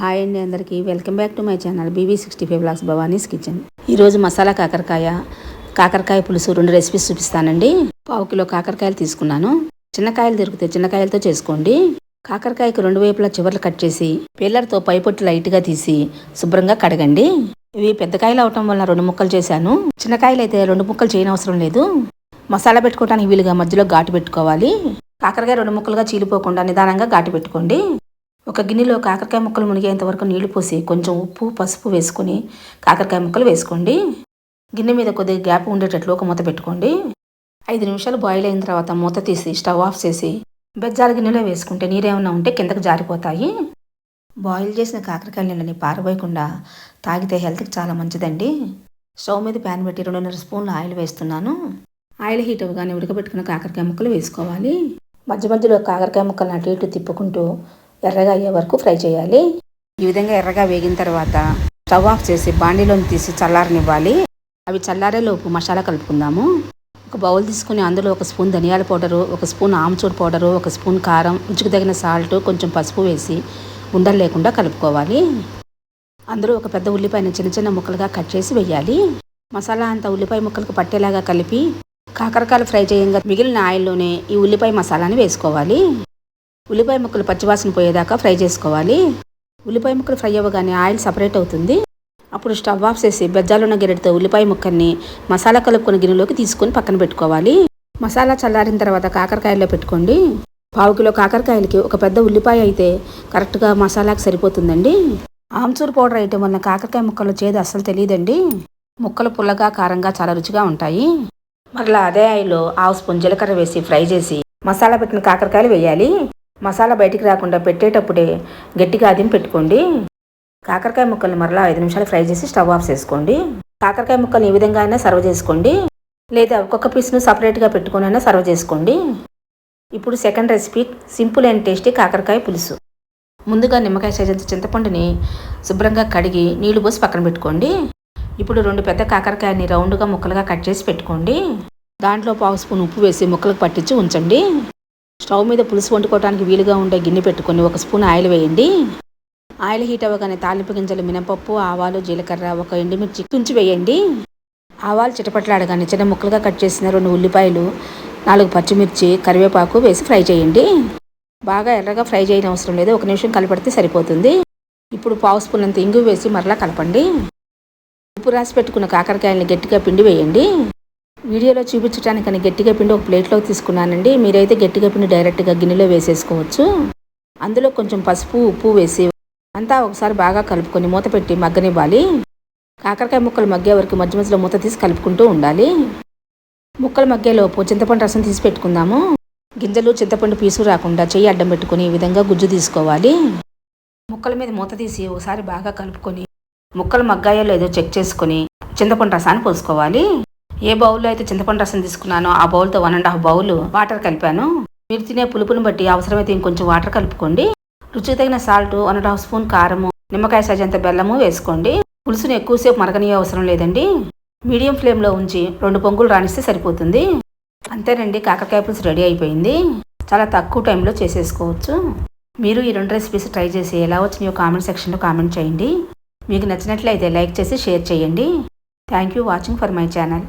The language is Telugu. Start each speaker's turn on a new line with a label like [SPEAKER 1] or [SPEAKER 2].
[SPEAKER 1] హాయ్ అండి అందరికీ. Welcome back to my channel BB sixty five blocks Bhavani's kitchen. ఈరోజు మసాలా కాకరకాయ కాకరకాయ పులుసు రెండు రెసిపీస్ చూపిస్తానండి. పావు కిలో కాకరకాయలు తీసుకున్నాను. చిన్నకాయలు దొరికితే చిన్న కాయలతో చేసుకోండి. కాకరకాయకు రెండు వైపులా చివర్లు కట్ చేసి పిల్లర్తో పైపొట్టు లైట్గా తీసి శుభ్రంగా కడగండి. ఇవి పెద్ద కాయలు అవటం వల్ల రెండు ముక్కలు చేశాను. చిన్నకాయలు అయితే రెండు ముక్కలు చేయనవసరం లేదు. మసాలా పెట్టుకోవడానికి వీలుగా మధ్యలో ఘాటు పెట్టుకోవాలి. కాకరకాయ రెండు ముక్కలుగా చీలిపోకుండా నిదానంగా ఘాటు పెట్టుకోండి. ఒక గిన్నెలో కాకరకాయ ముక్కలు మునిగేంత వరకు నీళ్ళు పోసి కొంచెం ఉప్పు పసుపు వేసుకొని కాకరకాయ ముక్కలు వేసుకోండి. గిన్నె మీద కొద్దిగా గ్యాప్ ఉండేటట్లు ఒక మూత పెట్టుకోండి. ఐదు నిమిషాలు బాయిల్ అయిన తర్వాత మూత తీసి స్టవ్ ఆఫ్ చేసి బెజ్జాల గిన్నెలో వేసుకుంటే నీరేమన్నా ఉంటే కిందకు జారిపోతాయి. బాయిల్ చేసిన కాకరకాయ నీళ్ళని పారబోయకుండా తాగితే హెల్త్కి చాలా మంచిదండి. స్టవ్ మీద ప్యాన్ పెట్టి రెండున్నర స్పూన్లు ఆయిల్ వేస్తున్నాను. ఆయిల్ హీట్ అవ్వగానే ఉడకబెట్టుకున్న కాకరకాయ ముక్కలు వేసుకోవాలి. మధ్య మధ్యలో కాకరకాయ ముక్కలను అటు ఇటు తిప్పుకుంటూ ఎర్రగా అయ్యే వరకు ఫ్రై చేయాలి. ఈ విధంగా ఎర్రగా వేగిన తర్వాత స్టవ్ ఆఫ్ చేసి బాండీలోని తీసి చల్లారనివ్వాలి. అవి చల్లారేలోపు మసాలా కలుపుకుందాము. ఒక బౌల్ తీసుకుని అందులో ఒక స్పూన్ ధనియాల పౌడరు ఒక స్పూన్ ఆమ్చూర్ పౌడరు ఒక స్పూన్ కారం రుచికి తగిన సాల్ట్ కొంచెం పసుపు వేసి ఉండలు లేకుండా కలుపుకోవాలి. అందులో ఒక పెద్ద ఉల్లిపాయని చిన్న చిన్న ముక్కలుగా కట్ చేసి వేయాలి. మసాలా అంతా ఉల్లిపాయ ముక్కలకు పట్టేలాగా కలిపి కాకరకాయలు ఫ్రై చేయంగా మిగిలిన ఆయిల్లోనే ఈ ఉల్లిపాయ మసాలాని వేసుకోవాలి. ఉల్లిపాయ ముక్కలు పచ్చివాసన పోయేదాకా ఫ్రై చేసుకోవాలి. ఉల్లిపాయ ముక్కలు ఫ్రై అవ్వగానే ఆయిల్ సపరేట్ అవుతుంది. అప్పుడు స్టవ్ ఆఫ్ చేసి బెజ్జాలున్న గిరెడితో ఉల్లిపాయ ముక్కల్ని మసాలా కలుపుకున్న గిన్నెలోకి తీసుకొని పక్కన పెట్టుకోవాలి. మసాలా చల్లారిన తర్వాత కాకరకాయల్లో పెట్టుకోండి. పావు కిలో కాకరకాయలకి ఒక పెద్ద ఉల్లిపాయ అయితే కరెక్ట్గా మసాలాకి సరిపోతుందండి. ఆమ్చూర్ పౌడర్ వేయటం వల్ల కాకరకాయ ముక్కలు చేదు అస్సలు తెలియదండి ముక్కలు పుల్లగా కారంగా చాలా రుచిగా ఉంటాయి. మరలా అదే ఆయిల్లో ఆవు స్పూన్ జీలకర్ర వేసి ఫ్రై చేసి మసాలా పెట్టిన కాకరకాయలు వేయాలి. మసాలా బయటికి రాకుండా పెట్టేటప్పుడే గట్టిగా అదిం పెట్టుకోండి. కాకరకాయ ముక్కల్ని మరలా ఐదు నిమిషాలు ఫ్రై చేసి స్టవ్ ఆఫ్ చేసుకోండి. కాకరకాయ ముక్కల్ని ఈ విధంగా అయినా సర్వ్ చేసుకోండి. లేదా ఒక్కొక్క పీస్ను సపరేట్గా పెట్టుకుని అయినా సర్వ్ చేసుకోండి. ఇప్పుడు second recipe simple and tasty కాకరకాయ పులుసు. ముందుగా నిమ్మకాయ సైజంత చింతపండుని శుభ్రంగా కడిగి నీళ్ళు పోసి పక్కన పెట్టుకోండి. ఇప్పుడు రెండు పెద్ద కాకరకాయని రౌండ్గా ముక్కలుగా కట్ చేసి పెట్టుకోండి. దాంట్లో పావు స్పూన్ ఉప్పు వేసి ముక్కలకు పట్టించి ఉంచండి. స్టవ్ మీద పులుసు వండుకోవడానికి వీలుగా ఉండే గిన్నె పెట్టుకొని ఒక స్పూన్ ఆయిల్ వేయండి. ఆయిల్ హీట్ అవ్వగానే తాలింపు గింజలు మినపప్పు ఆవాలు జీలకర్ర ఒక ఎండుమిర్చి తుంచి వేయండి. ఆవాలు చిటపట్లాడగానే చిన్న ముక్కలుగా కట్ చేసిన రెండు ఉల్లిపాయలు నాలుగు పచ్చిమిర్చి కరివేపాకు వేసి ఫ్రై చేయండి. బాగా ఎర్రగా ఫ్రై చేయని అవసరం లేదు ఒక నిమిషం కలిపెడితే సరిపోతుంది. ఇప్పుడు పావు స్పూన్ అంత ఇంగు వేసి మరలా కలపండి. ఉప్పు రాసి పెట్టుకున్న కాకరకాయలని గట్టిగా పిండి వేయండి. వీడియోలో చూపించడానికని గట్టిగా పిండి ఒక ప్లేట్లో తీసుకున్నానండి. మీరైతే గట్టిగా పిండి డైరెక్ట్గా గిన్నెలో వేసేసుకోవచ్చు. అందులో కొంచెం పసుపు ఉప్పు వేసి అంతా ఒకసారి బాగా కలుపుకొని మూత పెట్టి మగ్గనివ్వాలి. కాకరకాయ ముక్కలు మగ్గే వరకు మధ్య మధ్యలో మూత తీసి కలుపుకుంటూ ఉండాలి. ముక్కలు మగ్గేలోపు చింతపండు రసం తీసి పెట్టుకుందాము. గింజలు చింతపండు పీసు రాకుండా చెయ్యి అడ్డం పెట్టుకుని ఈ విధంగా గుజ్జు తీసుకోవాలి. ముక్కల మీద మూత తీసి ఒకసారి బాగా కలుపుకొని ముక్కలు మగ్గాయో లేదో చెక్ చేసుకొని చింతపండు రసాన్ని పోసుకోవాలి. ఏ బౌల్లో అయితే చింతపండు రసం తీసుకున్నానో ఆ బౌల్తో one and half bowl water కలిపాను. మీరు తినే పులుపుని బట్టి అవసరమైతే ఇంకొంచెం వాటర్ కలుపుకోండి. రుచికి తగిన salt one and half spoon కారము నిమ్మకాయ సజంత బెల్లము వేసుకోండి. పులుసుని ఎక్కువసేపు మరగనీయ అవసరం లేదండి. మీడియం ఫ్లేమ్లో ఉంచి రెండు పొంగులు రాణిస్తే సరిపోతుంది. అంతేనండి కాకరకాయ పులుసు రెడీ అయిపోయింది. చాలా తక్కువ టైంలో చేసేసుకోవచ్చు. మీరు ఈ రెండు రెసిపీస్ ట్రై చేసి ఎలా వచ్చినాయో కామెంట్ సెక్షన్లో కామెంట్ చేయండి. మీకు నచ్చినట్లయితే లైక్ చేసి షేర్ చేయండి. Thank you watching for my channel